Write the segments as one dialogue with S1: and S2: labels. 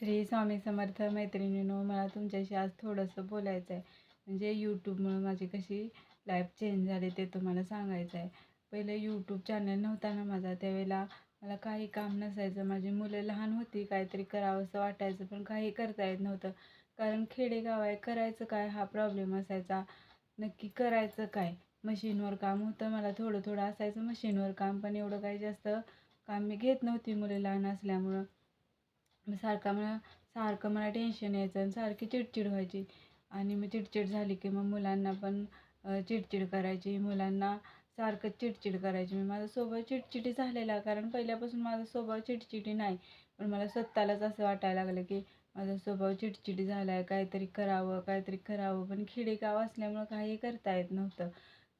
S1: श्री स्वामी समर्थ मैत्रिणींनो मला तुमच्याशी आज थोडंसं बोलायचं आहे. म्हणजे यूट्यूबमुळं माझी कशी लाईफ चेंज झाली ते तुम्हाला सांगायचं आहे. पहिलं यूट्यूब चॅनल नव्हता ना माझा त्यावेळेला मला काही काम नसायचं. माझी मुलं लहान होती काहीतरी करावंसं वाटायचं पण काही करता येत नव्हतं. कारण खेडेगाव आहे करायचं काय हा प्रॉब्लेम असायचा. नक्की करायचं काय? मशीनवर काम होतं मला थोडं थोडं असायचं मशीनवर काम पण एवढं काही जास्त काम मी घेत नव्हती मुलं लहान असल्यामुळं. सारखा मला सारखं मला टेन्शन यायचं आणि सारखी चिडचिड व्हायची. आणि मग चिडचिड झाली की मग मुलांना पण चिडचिड करायची. मुलांना सारखं चिडचिड करायची. मी माझा स्वभाव चिडचिडी झालेला कारण पहिल्यापासून माझा स्वभाव चिडचिडी नाही. पण मला स्वतःलाच असं वाटायला लागलं की माझा स्वभाव चिडचिडी झाला आहे काहीतरी करावं काहीतरी करावं. पण खेडेगाव असल्यामुळं काही करता येत नव्हतं.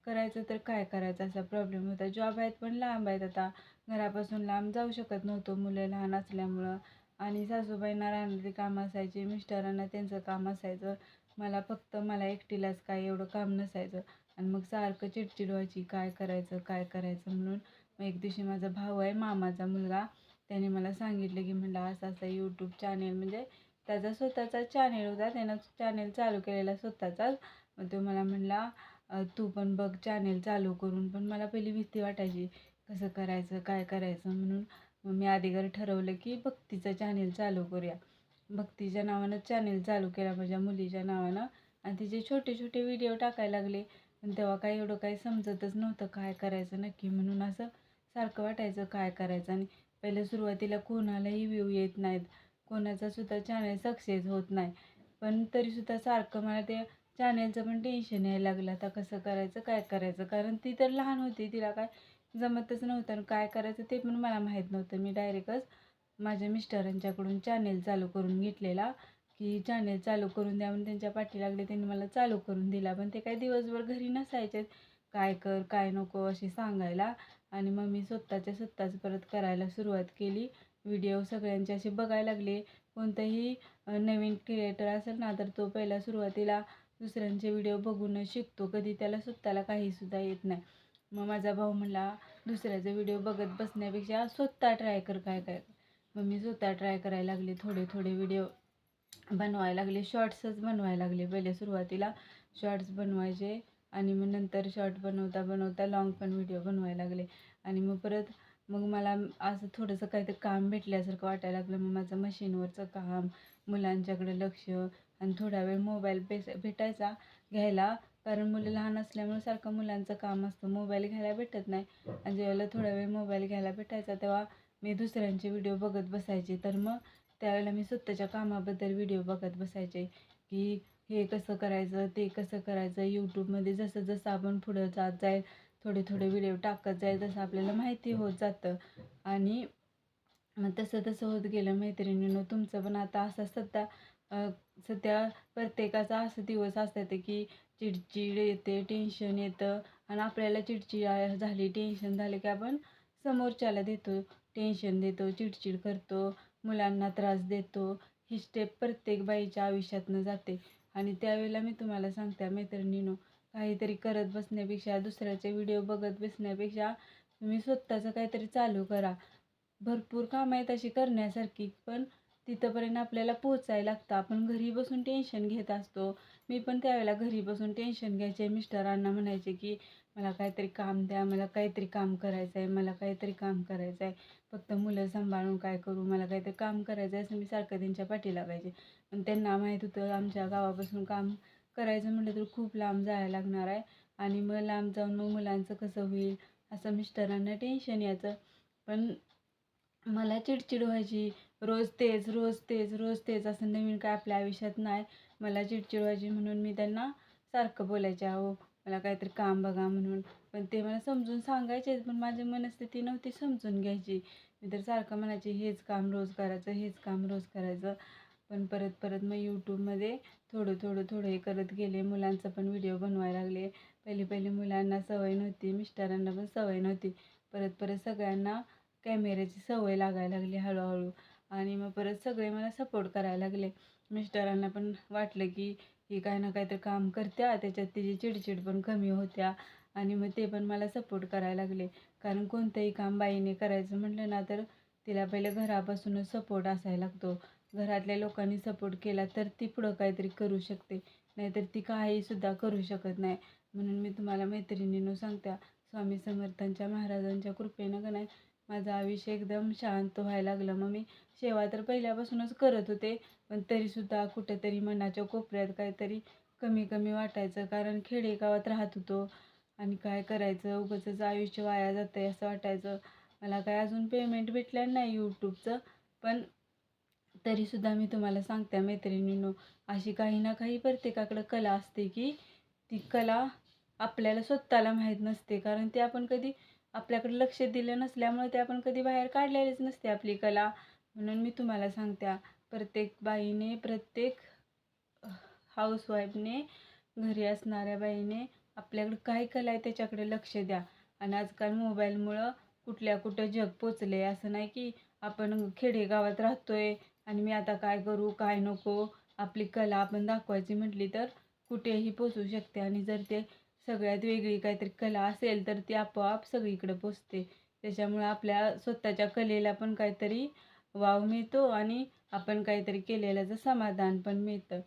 S1: करायचं तर काय करायचं असा प्रॉब्लेम होता. जॉब आहेत पण लांब आहेत आता. घरापासून लांब जाऊ शकत नव्हतो. मुलं लहान असल्यामुळं. आणि सासूबाईंना राहणारी काम असायचे मिस्टरांना त्यांचं काम असायचं. मला फक्त मला एकटीलाच काय एवढं काम नसायचं. आणि मग सारखं चिडचिड व्हायची काय करायचं काय करायचं म्हणून. मग एक दिवशी माझा भाऊ आहे मामाचा मुलगा त्याने मला सांगितलं की म्हणलं असं असं यूट्यूब चॅनेल म्हणजे त्याचा स्वतःचा चॅनेल होता. त्यानं चॅनेल चालू केलेला स्वतःचाच. मग तो मला म्हणला तू पण बघ चॅनेल चालू करून पण मला पहिली भीती वाटायची. कसं करायचं काय करायचं? म्हणून मग मी आधीगर ठरवलं की भक्तीचं चॅनेल चालू करूया. भक्तीच्या नावानं चॅनेल चालू केला माझ्या मुलीच्या नावानं. आणि तिचे छोटे छोटे व्हिडिओ टाकायला लागले. पण तेव्हा काही एवढं काही समजतच नव्हतं काय करायचं नक्की म्हणून असं सारखं वाटायचं काय करायचं. आणि पहिले सुरुवातीला कोणालाही व्ह्यू येत नाहीत. कोणाचा सुद्धा चॅनेल सक्सेस होत नाही. पण तरीसुद्धा सारखं मला ते चॅनेलचं पण टेन्शन यायला लागलं. आता कसं करायचं काय करायचं? कारण ती तर लहान होती. तिला काय जमतच नव्हतं आणि काय करायचं ते पण मला माहीत नव्हतं. मी डायरेक्टच माझ्या मिस्टरांच्याकडून चॅनेल चालू करून घेतलेला की चॅनेल चालू करून द्या म्हणून त्यांच्या पाठी लागले. त्यांनी मला चालू करून दिला. पण ते काही दिवसभर घरी नसायचे. काय कर काय नको असे सांगायला. आणि मग मी स्वतःच्या स्वतःच परत करायला सुरुवात केली. व्हिडिओ सगळ्यांचे असे बघायला लागले. कोणताही नवीन क्रिएटर असेल ना तर तो पहिला सुरुवातीला दुसऱ्यांचे व्हिडिओ बघूनच शिकतो. कधी त्याला स्वतःला काहीसुद्धा येत नाही. मग माझा भाऊ म्हणला दुसऱ्याचा व्हिडिओ बघत बसण्यापेक्षा स्वतः ट्राय कर काय काय. मग मी स्वतः ट्राय करायला लागले थोडे थोडे व्हिडिओ बनवायला लागले शॉर्ट्सच बनवायला लागले. पहिले सुरुवातीला शॉर्ट्स बनवायचे आणि मग नंतर शॉर्ट बनवता बनवता लॉंग पण व्हिडिओ बनवायला लागले. आणि मग परत मग मला असं थोडंसं काहीतरी काम भेटल्यासारखं वाटायला लागलं. मग माझं मशीनवरचं काम मुलांच्याकडे लक्ष आणि थोडा वेळ मोबाईल बेस भेटायचा घ्यायला कारण मुलं लहान असल्यामुळे सारखं मुलांचं काम असतं. मोबाईल घ्यायला भेटत नाही. आणि ज्यावेळेला थोडा वेळ मोबाईल घ्यायला भेटायचा तेव्हा मी दुसऱ्यांचे व्हिडिओ बघत बसायचे. तर मग त्यावेळेला मी स्वतःच्या कामाबद्दल व्हिडिओ बघत बसायचे की हे कसं करायचं ते कसं करायचं. यूट्यूबमध्ये जसं जसं आपण पुढं जात जाईल थोडे थोडे व्हिडिओ टाकत जाईल तसं आपल्याला माहिती होत जातं. आणि मग तसं तसं होत गेलं मैत्रिणीनं तुमचं पण आता असं सध्या सध्या प्रत्येकाचा असं दिवस असतात की चिडचिड येते टेन्शन येतं. आणि आपल्याला चिडचिड झाली टेन्शन झाले की आपण समोरच्याला देतो. टेन्शन देतो चिडचिड करतो मुलांना त्रास देतो. ही स्टेप प्रत्येक बाईच्या आयुष्यातनं जाते. आणि त्यावेळेला मी तुम्हाला सांगते मैत्रिणीनो काहीतरी करत बसण्यापेक्षा दुसऱ्याचे व्हिडिओ बघत बसण्यापेक्षा तुम्ही स्वतःचं काहीतरी चालू करा. भरपूर कामं आहेत अशी करण्यासारखी पण तिथंपर्यंत आपल्याला पोचायला लागतं. आपण घरी बसून टेन्शन घेत असतो. मी पण त्यावेळेला घरी बसून टेन्शन घ्यायचे. मिस्टरांना म्हणायचे की मला काहीतरी काम द्या. मला काहीतरी काम करायचं आहे मला काहीतरी काम करायचं आहे फक्त मुलं सांभाळून काय करू? मला काहीतरी काम करायचं आहे असं मी सारखं त्यांच्या पाठी लागायचे. पण त्यांना माहीत होतं आमच्या गावापासून काम करायचं म्हटलं तर खूप लांब जायला लागणार आहे. आणि मग लांब जाऊन मग मुलांचं कसं होईल? असं मिस्टरांना टेन्शन यायचं. पण मला चिडचिड व्हायची. रोज तेच रोज तेच रोज तेच असं नवीन काय आपल्या आयुष्यात नाही. मला चिडचिड व्हायची म्हणून मी त्यांना सारखं बोलायचे अहो मला काहीतरी काम बघा म्हणून. पण ते मला समजून सांगायचेच पण माझी मनस्थिती नव्हती समजून घ्यायची. मी तर सारखं म्हणायचे हेच काम रोज करायचं हेच काम रोज करायचं. पण परत परत मग यूट्यूबमध्ये थोडं थोडं थोडं हे करत गेले. मुलांचं पण व्हिडिओ बनवायला लागले. पहिले पहिले मुलांना सवय नव्हती मिस्टरांना पण सवय नव्हती. परत परत सगळ्यांना कॅमेऱ्याची सवय लागायला लागली हळूहळू. आणि मग परत सगळे मला सपोर्ट करायला लागले. मिस्टरांना पण वाटलं की ही काय ना काहीतरी काम करत्या त्याच्यात तिची चिडचिड पण कमी होत्या आणि मग ते पण मला सपोर्ट करायला लागले. कारण कोणतंही काम बाईने करायचं म्हटलं ना तर तिला पहिले घरापासूनच सपोर्ट असायला लागतो. घरातल्या लोकांनी सपोर्ट केला तर ती पुढं काहीतरी करू शकते. नाहीतर ती काहीसुद्धा करू शकत नाही. म्हणून मी तुम्हाला मैत्रिणीनं सांगत्या स्वामी समर्थांच्या महाराजांच्या कृपेनं का नाही माझं आयुष्य एकदम शांत व्हायला लागलं. मग मी सेवा तर पहिल्यापासूनच करत होते पण तरीसुद्धा कुठेतरी मनाच्या कोपऱ्यात काहीतरी कमी कमी वाटायचं कारण खेडेगावात राहत होतो. आणि काय करायचं? उगाचच आयुष्य वाया जातं आहे असं वाटायचं. मला काय अजून पेमेंट भेटलं नाही यूट्यूबचं पण तरीसुद्धा मी तुम्हाला सांगते मैत्रिणींनो अशी काही ना काही प्रत्येकाकडं कला असते की ती कला आपल्याला स्वतःला माहीत नसते कारण ते आपण कधी आपल्याकडे लक्ष दिलं नसल्यामुळे ते आपण कधी बाहेर काढलेलीच नसते आपली कला. म्हणून मी तुम्हाला सांगत्या प्रत्येक बाईने प्रत्येक हाऊसवाईफने घरी असणाऱ्या बाईने आपल्याकडे काय कला आहे त्याच्याकडे लक्ष द्या. आणि आजकाल मोबाईलमुळं कुठल्या कुठं जग पोचले असं नाही की आपण खेडेगावात राहतोय आणि मी आता काय करू काय नको आपली कला आपण दाखवायची म्हटली तर कुठेही पोचू शकते. आणि जर ते सगळ्यात वेगळी काहीतरी कला असेल तर ती आपोआप सगळीकडे पोचते. त्याच्यामुळं आपल्या स्वतःच्या कलेला पण काहीतरी वाव मिळतो आणि आपण काहीतरी केलेल्याचं समाधान पण मिळतं.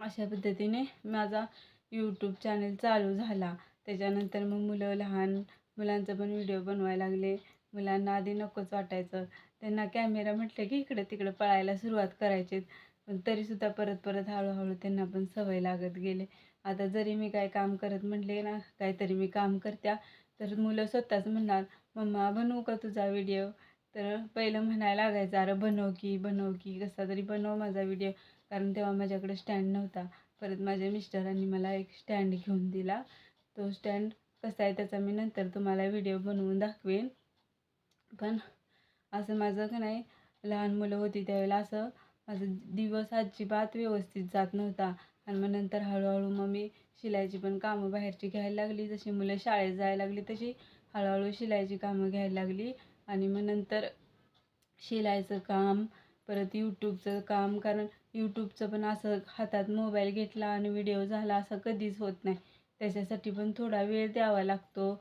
S1: अशा पद्धतीने माझा यूट्यूब चॅनल चालू झाला. त्याच्यानंतर मग मुलं लहान मुलांचं पण व्हिडिओ बनवायला लागले. मुलांना आधी नकोच वाटायचं. त्यांना कॅमेरा म्हटलं की इकडं तिकडं पळायला सुरुवात करायची पण तरीसुद्धा परत परत हळूहळू त्यांना पण सवय लागत गेले. आता जरी मी काय काम करत म्हटले ना काहीतरी मी काम करत्या तर मुलं स्वतःच म्हणणार मम्मा बनवू का तुझा व्हिडिओ? तर पहिलं म्हणायला लागायचं अरे बनव की बनव की कसा तरी बनव माझा व्हिडिओ. कारण तेव्हा माझ्याकडे स्टँड नव्हता. परत माझ्या मिस्टरांनी मला एक स्टँड घेऊन दिला. तो स्टँड कसा आहे त्याचा मी नंतर तुम्हाला व्हिडिओ बनवून दाखवेन. पण असं माझं का नाही लहान मुलं होती त्यावेळेला असं माझं दिवस अजिबात व्यवस्थित जात नव्हता. आणि मग नंतर हळूहळू मग मी शिलाईची पण कामं बाहेरची घ्यायला लागली. जशी मुलं शाळेत जायला लागली तशी हळूहळू शिलाईची कामं घ्यायला लागली. आणि मग नंतर शिलाईचं काम परत यूट्यूबचं काम कारण यूट्यूबचं पण असं हातात मोबाईल घेतला आणि व्हिडिओ झाला असं कधीच होत नाही. त्याच्यासाठी पण थोडा वेळ द्यावा लागतो.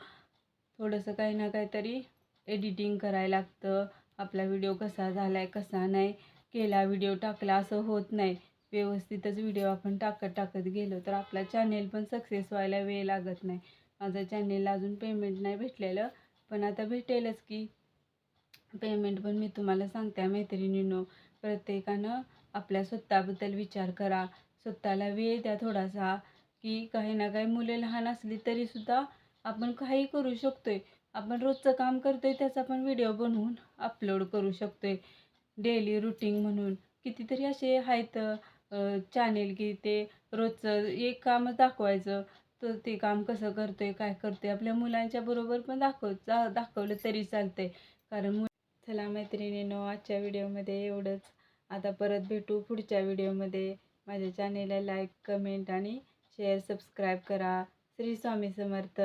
S1: थोडंसं काही ना काहीतरी एडिटिंग करायला लागतं. आपला व्हिडिओ कसा झाला आहे कसा नाही. केला व्हिडिओ टाकला असं होत नाही. व्यवस्थितच व्हिडिओ आपण टाकत टाकत गेलो तर आपला चॅनेल पण सक्सेस व्हायला वेळ लागत नाही. माझ्या चॅनेलला अजून पेमेंट नाही भेटलेलं पण आता भेटेलच की. पेमेंट पण मी तुम्हाला सांगते मैत्रिणींनो. प्रत्येकानं आपल्या स्वतःबद्दल विचार करा. स्वतःला वेळ द्या थोडासा की काही ना काही मुले लहान असली तरीसुद्धा आपण काही करू शकतोय. आपण रोजचं काम करतोय त्याचा पण व्हिडिओ बनवून अपलोड करू शकतोय. डेली रुटीन म्हणून कितीतरी असे आहेत चॅनेल की ते रोजचं एक कामच दाखवायचं तर ते काम कसं करतो आहे काय करतो आहे आपल्या मुलांच्या बरोबर पण दाखव दाखवलं तरी चालतंय. कारण मु चला मैत्रिणीनो आजच्या व्हिडिओमध्ये एवढंच. आता परत भेटू पुढच्या व्हिडिओमध्ये. माझ्या चॅनेलला लाईक कमेंट आणि शेअर सबस्क्राईब करा. श्री स्वामी समर्थ.